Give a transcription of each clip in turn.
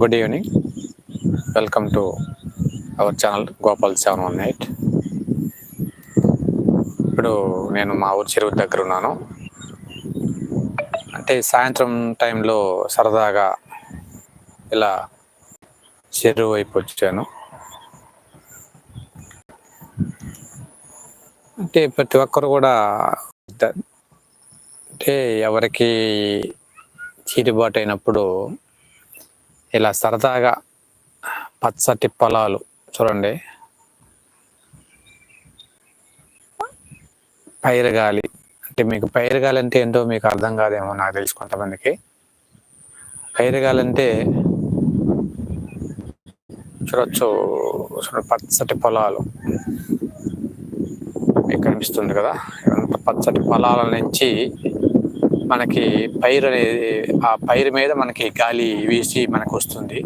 Good evening welcome to our channel Gopal seven one eight ఇప్పుడు నేను మా ఊరు చెరువు దగ్గర ఉన్నాను. అంటే సాయంత్రం టైంలో సరదాగా ఇలా చెరువు వైపు వచ్చాను. అంటే ప్రతి ఒక్కరు కూడా అంటే ఎవరికి చీటిబాటు అయినప్పుడు ఇలా సరదాగా పచ్చటి పొలాలు చూడండి. పైరుగాలి అంటే మీకు పైరుగాలి అంటే ఏంటో మీకు అర్థం కాదేమో నాకు తెలుసు కొంతమందికి. పైరుగాలి అంటే చూడొచ్చు పచ్చటి పొలాలు. మీకు కనిపిస్తుంది కదా? పచ్చటి పొలాల నుంచి మనకి పైరు అనేది ఆ పైరు మీద మనకి గాలి వీసి మనకు వస్తుంది.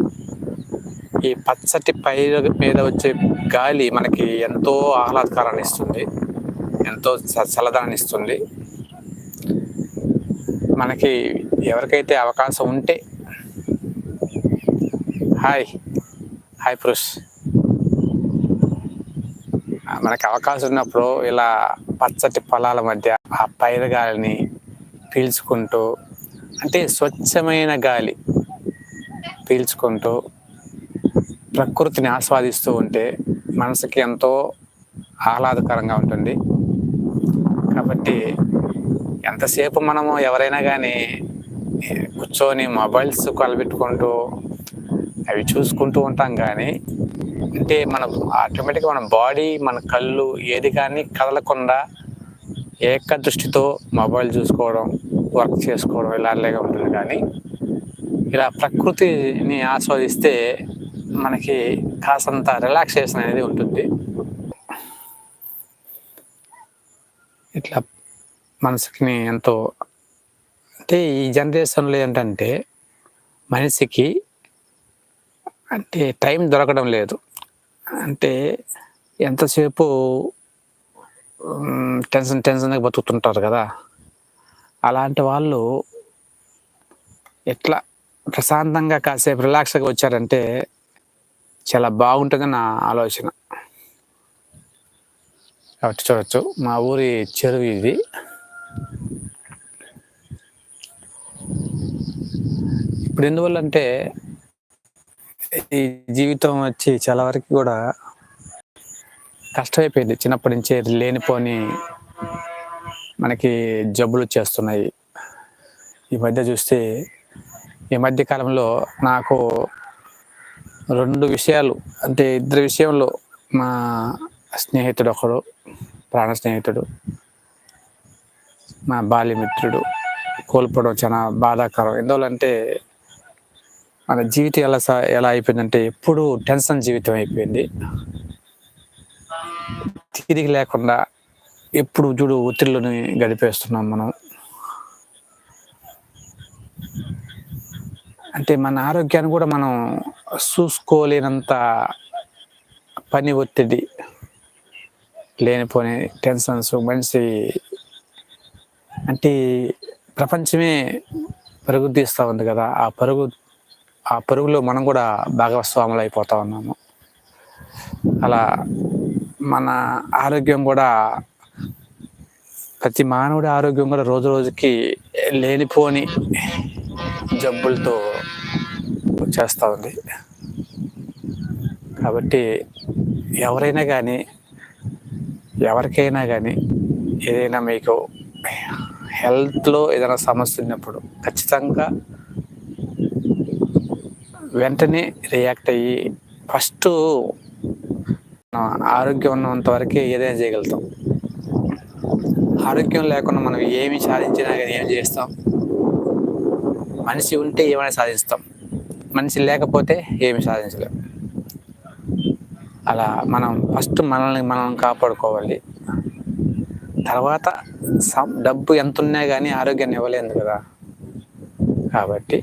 ఈ పచ్చటి పైరు మీద వచ్చే గాలి మనకి ఎంతో ఆహ్లాదకరాన్ని ఇస్తుంది. ఎంతో చల్లదనాన్ని ఇస్తుంది. మనకి ఎవరికైతే అవకాశం ఉంటే హాయ్ హాయ్ పురుష్. మనకి అవకాశం ఉన్నప్పుడు ఇలా పచ్చటి పొలాల మధ్య ఆ పైరు గాలిని పీల్చుకుంటూ అంటే స్వచ్ఛమైన గాలి పీల్చుకుంటూ ప్రకృతిని ఆస్వాదిస్తూ ఉంటే మనసుకి ఎంతో ఆహ్లాదకరంగా ఉంటుంది. కాబట్టి ఎంతసేపు మనము ఎవరైనా కానీ కూర్చొని మొబైల్స్ కలబెట్టుకుంటూ అవి చూసుకుంటూ ఉంటాం కానీ అంటే మన ఆటోమేటిక్గా మన బాడీ మన కళ్ళు ఏది కానీ కదలకుండా ఏక దృష్టితో మొబైల్ చూసుకోవడం వర్క్ చేసుకోవడం ఇలాగే ఉంటుంది కానీ ఇలా ప్రకృతిని ఆస్వాదిస్తే మనకి కాసంత రిలాక్సేషన్ అనేది ఉంటుంది. ఇట్లా మనసుకి ఎంతో అంటే ఈ జనరేషన్లో ఏంటంటే మనిషికి అంటే టైం దొరకడం లేదు. అంటే ఎంతసేపు టెన్షన్ టెన్షన్గా బతుకుతుంటారు కదా. అలాంటి వాళ్ళు ఎట్లా ప్రశాంతంగా కాసేపు రిలాక్స్గా వచ్చారంటే చాలా బాగుంటుంది నా ఆలోచన. కాబట్టి చూడొచ్చు. మా ఊరి చెరువు ఇది. ఇప్పుడు ఎందువల్ల అంటే ఈ జీవితం వచ్చి చాలా వరకు కూడా కష్టమైపోయింది. చిన్నప్పటి నుంచే లేనిపోని మనకి జబ్బులు వచ్చేస్తున్నాయి. ఈ మధ్య చూస్తే ఈ మధ్య కాలంలో నాకు రెండు విషయాలు అంటే ఇద్దరు విషయంలో మా స్నేహితుడు ఒకడు ప్రాణ స్నేహితుడు మా బాల్యమిత్రుడు కోల్పోవడం చాలా బాధాకరం. ఎందువల్లంటే మన జీవితం ఎలా సా- ఎలా అయిపోయిందంటే ఎప్పుడు టెన్షన్ జీవితం అయిపోయింది. తిరిగి లేకుండా ఎప్పుడు చూడు ఒత్తిడిలోని గడిపేస్తున్నాం మనం. అంటే మన ఆరోగ్యాన్ని కూడా మనం చూసుకోలేనంత పని ఒత్తిడి లేనిపోని టెన్షన్స్ మనిషి అంటే ప్రపంచమే పరుగు తీస్తూ ఉంది కదా. ఆ పరుగు ఆ పరుగులో మనం కూడా భాగస్వాములు అయిపోతా ఉన్నాము. అలా మన ఆరోగ్యం కూడా ప్రతి మానవుడి ఆరోగ్యం కూడా రోజు రోజుకి లేనిపోని జబ్బులతో వచ్చేస్తూ ఉంది. కాబట్టి ఎవరైనా కానీ ఎవరికైనా కానీ ఏదైనా మీకు హెల్త్లో ఏదైనా సమస్య ఉన్నప్పుడు ఖచ్చితంగా వెంటనే రియాక్ట్ అయ్యి ఫస్ట్ ఆరోగ్యం ఉన్నంత వరకే ఏదైనా చేయగలుగుతాం. ఆరోగ్యం లేకుండా మనం ఏమి సాధించినా కానీ ఏం చేస్తాం? మనిషి ఉంటే ఏమైనా సాధిస్తాం. మనిషి లేకపోతే ఏమి సాధించలేం. అలా మనం ఫస్ట్ మనల్ని మనం కాపాడుకోవాలి. తర్వాత డబ్బు ఎంత ఉన్నా కానీ ఆరోగ్యాన్ని ఇవ్వలేదు కదా. కాబట్టి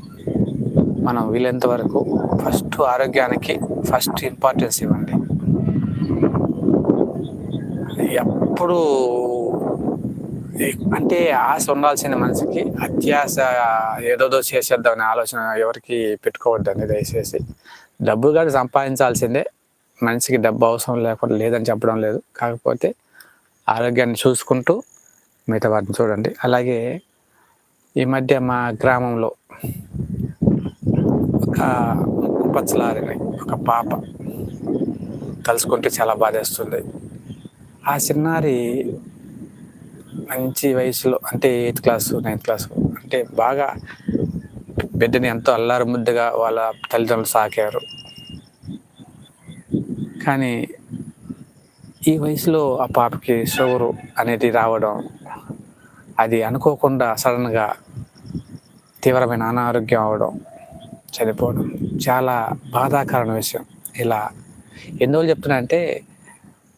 మనం వీలైనంత వరకు ఫస్ట్ ఆరోగ్యానికి ఫస్ట్ ఇంపార్టెన్స్ ఇవ్వండి. ఎప్పుడు అంటే ఆశ ఉండాల్సిన మనిషికి. అత్యాశ ఏదోదో చేసేద్దామనే ఆలోచన ఎవరికి పెట్టుకోవద్దండి దయచేసి. డబ్బు కానీ సంపాదించాల్సిందే. మనిషికి డబ్బు అవసరం లేకుండా లేదని చెప్పడం లేదు. కాకపోతే ఆరోగ్యాన్ని చూసుకుంటూ మిగతా వాటిని చూడండి. అలాగే ఈ మధ్య మా గ్రామంలో ఒక పచ్చలారిని ఒక పాప కలుసుకుంటే చాలా బాధేస్తుంది. ఆ చిన్నారి మంచి వయసులో అంటే ఎయిత్ క్లాసు నైన్త్ క్లాస్ అంటే బాగా బిడ్డని ఎంతో అల్లారు ముద్దుగా వాళ్ళ తల్లిదండ్రులు సాకారు. కానీ ఈ వయసులో ఆ పాపకి షుగరు అనేది రావడం అది అనుకోకుండా సడన్గా తీవ్రమైన అనారోగ్యం అవడం చనిపోవడం చాలా బాధాకరమైన విషయం. ఇలా ఎందువల్ల చెప్తున్నా అంటే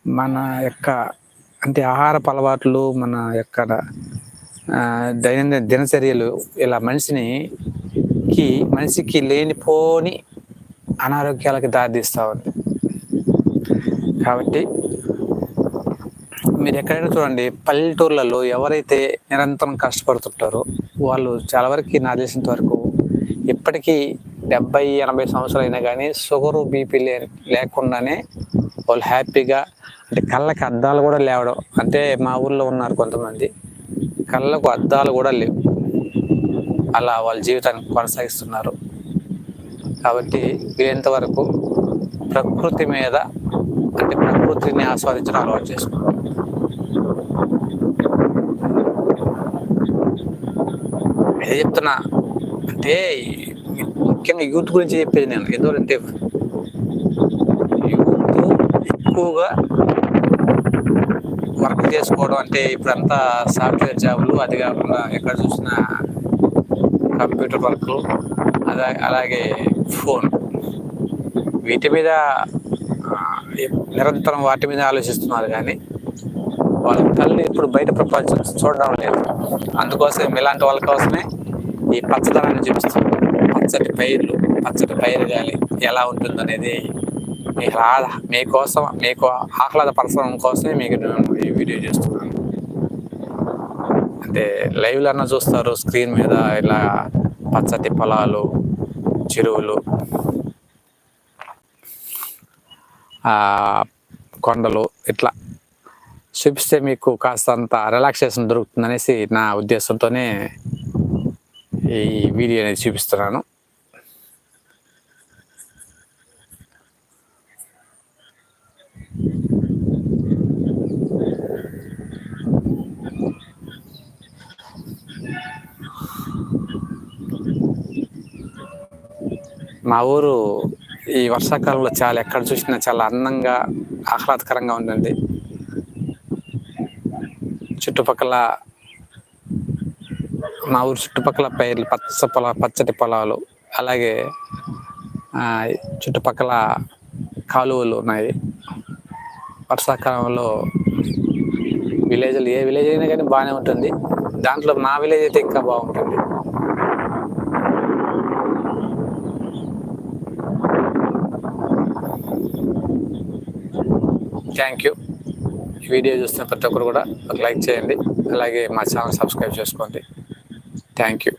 మన యొక్క అంటే ఆహారపు అలవాట్లు మన యొక్క దైనందిన దినచర్యలు ఇలా మనిషినికి మనిషికి లేనిపోని అనారోగ్యాలకు దారితీస్తూ ఉంది కాబట్టి మీరు ఎక్కడైనా చూడండి పల్లెటూర్లలో ఎవరైతే నిరంతరం కష్టపడుతుంటారో వాళ్ళు చాలా వరకు నా తెలిసినంత వరకు ఇప్పటికీ డెబ్బై ఎనభై సంవత్సరాలు అయినా కానీ షుగరు బీపీ లే లేకుండానే వాళ్ళు హ్యాపీగా అంటే కళ్ళకి అద్దాలు కూడా లేవడం. అంటే మా ఊర్లో ఉన్నారు కొంతమంది. కళ్ళకు అద్దాలు కూడా లేవు. అలా వాళ్ళ జీవితాన్ని కొనసాగిస్తున్నారు. కాబట్టి వీలైనంత ప్రకృతి మీద అంటే ప్రకృతిని ఆస్వాదించడం అలవాటు చేసుకోండి. అదే చెప్తున్నా అంటే ముఖ్యంగా యూత్ గురించి చెప్పేది నేను. ఎందుకంటే యూత్ ఎక్కువగా వర్క్ చేసుకోవడం అంటే ఇప్పుడంతా సాఫ్ట్వేర్ జాబులు అది కాకుండా ఎక్కడ చూసినా కంప్యూటర్ వర్క్ అలా అలాగే ఫోన్. వీటి మీద నిరంతరం వాటి మీద ఆలోచిస్తున్నారు కానీ వాళ్ళ తల్లి ఇప్పుడు బయట ప్రపంచం చూడడం లేదు. అందుకోసం ఇలాంటి వాళ్ళ కోసమే ఈ పచ్చదనాన్ని చూపిస్తుంది పచ్చటి పైర్లు పచ్చటి పైరు గాలి ఎలా ఉంటుంది అనేది మీ ఆహ్లాద మీకోసం మీకు ఆహ్లాదపరచడం కోసమే మీకు నేను ఈ వీడియో చేస్తున్నాను. అంటే లైవ్లో అన్న చూస్తారు స్క్రీన్ మీద ఇలా పచ్చటి పొలాలు చెరువులు కొండలు ఇట్లా చూపిస్తే మీకు కాస్తంత రిలాక్సేషన్ దొరుకుతుందనేసి నా ఉద్దేశంతోనే ఈ వీడియో అనేది చూపిస్తున్నాను. మా ఊరు ఈ వర్షాకాలంలో చాలా ఎక్కడ చూసినా చాలా అందంగా ఆహ్లాదకరంగా ఉందండి. చుట్టుపక్కల మా ఊరు చుట్టుపక్కల పైర్లు పచ్చ పొల పచ్చటి పొలాలు అలాగే చుట్టుపక్కల కాలువలు ఉన్నాయి. వర్షాకాలంలో విలేజ్లు ఏ విలేజ్ అయినా కానీ బాగానే ఉంటుంది. దాంట్లో మా విలేజ్ అయితే ఇంకా బాగుంటుంది. థ్యాంక్ యూ ఈ వీడియో చూస్తున్న ప్రతి ఒక్కరు కూడా ఒక లైక్ చేయండి. అలాగే మా ఛానల్ సబ్స్క్రైబ్ చేసుకోండి. Thank you